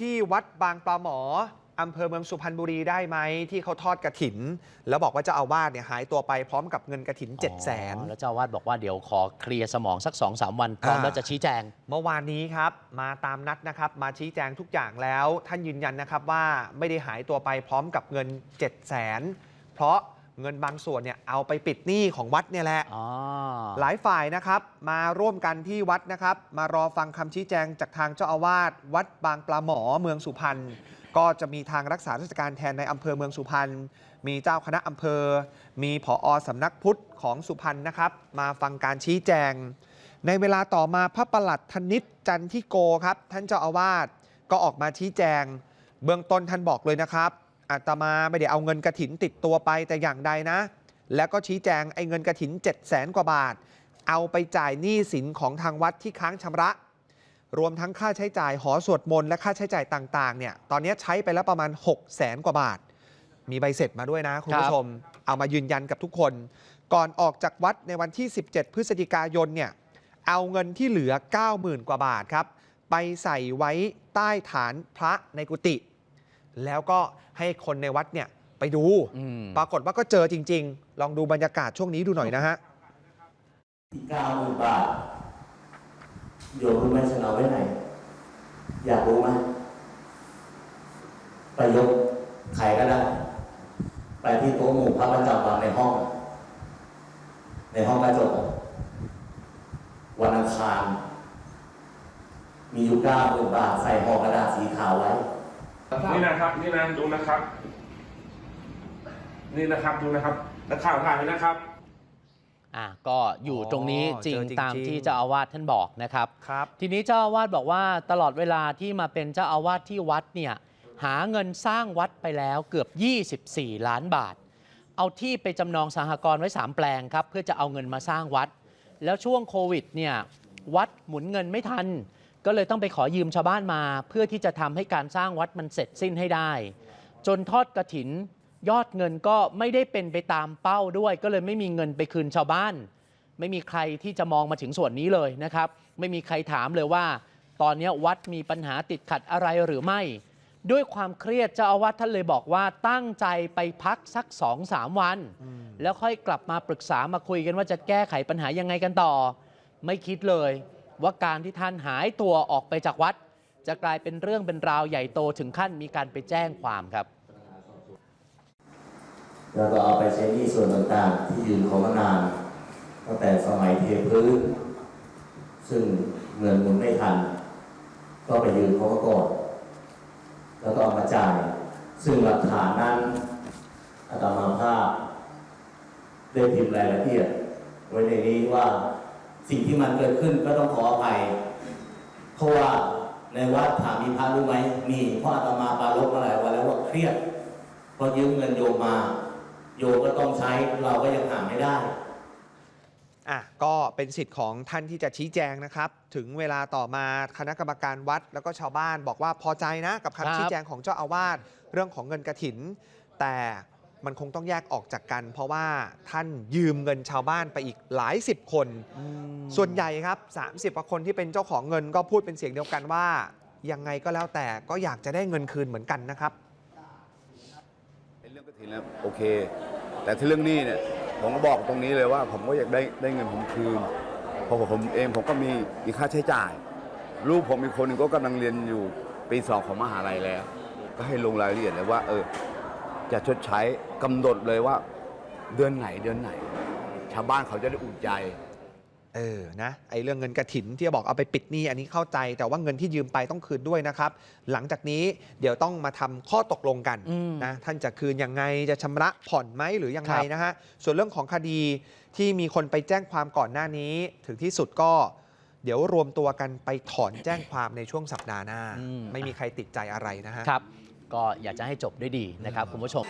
ที่วัดบางปลาหมออำเภอเมืองสุพรรณบุรีได้ไหมที่เขาทอดกระถิน แล้วบอกว่าเจ้าอาวาสเนี่ยหายตัวไปพร้อมกับเงินกระถิน 7 0 0 0 0นอ๋อแล้วเจ้าอาวาดบอกว่าเดี๋ยวขอเคลียร์สมองสัก2อสวันพร้อมอ่าแล้วจะชี้แจง เมื่อวานนี้ครับ มาตามนัดนะครับ มาชี้แจงทุกอย่างแล้ว ท่านยืนยันนะครับว่าไม่ได้หายตัวไปพร้อมกับเงิน 7 0 0 0 0 0เพราะ เงินบางส่วนเนี่ยเอาไปปิดหนี้ของวัดเนี่ยแหละอ๋อหลายฝ่ายนะครับมาร่วมกันที่วัดนะครับ มารอฟังคำชี้แจงจากทางเจ้าอาวาสวัดบางปลาหมอเมืองสุพรรณก็จะมีทางรักษาราชการแทนในอำเภอเมืองสุพรรณมีเจ้าคณะอำเภอ มีผอสำนักพุทธของสุพรรณนะครับ มาฟังการชี้แจง ในเวลาต่อมาพระประหลัดธนิตจันทิโกครับ ท่านเจ้าอาวาสก็ออกมาชี้แจง เบื้องต้นท่านบอกเลยนะครับ อาตมาไม่ได้เอาเงินกระถินติดตัวไปแต่อย่างใดนะ แล้วก็ชี้แจงไอ้เงินกระถิน7 0 0แสนกว่าบาท เอาไปจ่ายหนี้สินของทางวัดที่ค้างชำระ รวมทั้งค่าใช้จ่ายหอสวดมนต์และค่าใช้จ่ายต่างๆเนี่ยตอนนี้ใช้ไปแล้วประมาณ 6 0แสนกว่าบาท มีใบเสร็จมาด้วยนะคุณผู้ชม เอามายืนยันกับทุกคน ก่อนออกจากวัดในวันที่ 17 พฤศจิกายนเนี่ยเอาเงินที่เหลือ 90,000 กว่าบาทครับไปใส่ไว้ใต้ฐานพระในกุฏิ แล้วก็ให้คนในวัดเนี่ยไปดูอืมปรากฏว่าก็เจอจริง ๆ ลองดูบรรยากาศช่วงนี้ดูหน่อยนะฮะที่เก้าหมื่นบาทโยมรู้ไหมฉันเอาไว้ไหน อยากรู้ไหมไปยกใครก็ได้ ไปที่โต๊ะหมู่พระประจำวันในห้อง ในห้องกระจกอะวันอังคาร มีอยู่เก้าหมื่นบาทใส่ห่อกระดาษสีขาวไว้ นี่นะครับ นี่นะดูนะครับ นี่นะครับดูนะครับนักข่าวถ่ายไว้นะครับอะก็อยู่ตรงนี้อ๋อจริงเจอจริงๆตามที่เจ้าอาวาสท่านบอกนะครับครับ ทีนี้เจ้าอาวาสบอกว่าตลอดเวลาที่มาเป็นเจ้าอาวาสที่วัดเนี่ยหาเงินสร้างวัดไปแล้วเกือบ 24 ล้านบาท เอาที่ไปจำนองสหกรณ์ไว้ 3 แปลงครับ เพื่อจะเอาเงินมาสร้างวัด แล้วช่วงโควิดเนี่ยวัดหมุนเงินไม่ทัน ก็เลยต้องไปขอยืมชาวบ้านมา เพื่อที่จะทำให้การสร้างวัดมันเสร็จสิ้นให้ได้ จนทอดกระถิน ยอดเงินก็ไม่ได้เป็นไปตามเป้าด้วย ก็เลยไม่มีเงินไปคืนชาวบ้าน ไม่มีใครที่จะมองมาถึงส่วนนี้เลยนะครับ ไม่มีใครถามเลยว่า ตอนนี้วัดมีปัญหาติดขัดอะไรหรือไม่ ด้วยความเครียดเจ้าอาวาสท่านเลยบอกว่าตั้งใจไปพักสัก2องสามวัน แล้วค่อยกลับมาปรึกษามาคุยกันว่าจะแก้ไขปัญหายังไงกันต่อ ไม่คิดเลย ว่าการที่ท่านหายตัวออกไปจากวัด จะกลายเป็นเรื่องเป็นราวใหญ่โตถึงขั้นมีการไปแจ้งความครับแล้วก็เอาไปใช้หนี้ส่วนต่างๆ ที่ยืมเขามานานตั้งแต่สมัยเทพื้น ซึ่งเงินหมุนไม่ทัน ก็ไปยืมเขามาก่อน แล้วก็เอามาจ่าย ซึ่งหลักฐานนั้นอาตมาภาพได้พิมพ์รายละเอียด ไว้ในนี้ว่า สิ่งที่มันเกิดขึ้นก็ต้องขออภัยเพราะว่าในวัดถามมีพระรู้ไหมมีเพราะอาตมาปรารบมาหลายวันแล้วว่าเครียดเพอยืมเงินโยมมา โยมก็ต้องใช้เราก็ยังหาไม่ได้อะก็เป็นสิทธิ์ของท่านที่จะชี้แจงนะครับ ถึงเวลาต่อมาคณะกรรมการวัด แล้วก็ชาวบ้านบอกว่าพอใจนะกับครับคำชี้แจงของเจ้าอาวาสเรื่องของเงินกระถิน แต่ มันคงต้องแยกออกจากกัน เพราะว่าท่านยืมเงินชาวบ้านไปอีกหลายสิบคน ส่วนใหญ่ครับ 30กว่าคนที่เป็นเจ้าของเงินก็พูดเป็นเสียงเดียวกันว่า ยังไงก็แล้วแต่ก็อยากจะได้เงินคืนเหมือนกันนะครับไอ้เรื่องกระถินแล้วโอเค แต่ที่เรื่องหนี้เนี่ยผมก็บอกตรงนี้เลยว่า ผมก็อยากได้ได้เงินผมคืนเพราะผมเองผมก็มีมีค่าใช้จ่าย ลูกผมอีกคนหนึงก็กำลังเรียนอยู่ปีสองของมหาลัยแล้ว ก็ให้ลงรายละเอียดเลยว่าเออ จะชดใช้กำหนดเลยว่า เดือนไหนเดือนไหน ชาวบ้านเขาจะได้อุ่นใจ เออ นะไอ้เรื่องเงินกระถินที่บอกเอาไปปิดหนี้อันนี้เข้าใจ แต่ว่าเงินที่ยืมไปต้องคืนด้วยนะครับ หลังจากนี้เดี๋ยวต้องมาทำข้อตกลงกันอืม นะท่านจะคืนยังไงจะชำระผ่อนไหมหรือยังไงครับนะฮะส่วนเรื่องของคดีที่มีคนไปแจ้งความก่อนหน้านี้ ถึงที่สุดก็ เดี๋ยวรวมตัวกันไปถอนแจ้งความในช่วงสัปดาห์หน้า อืม ไม่มีใครติดใจอะไรนะฮะ ครับ ก็อยากจะให้จบด้วยดีนะครับคุณผู้ชม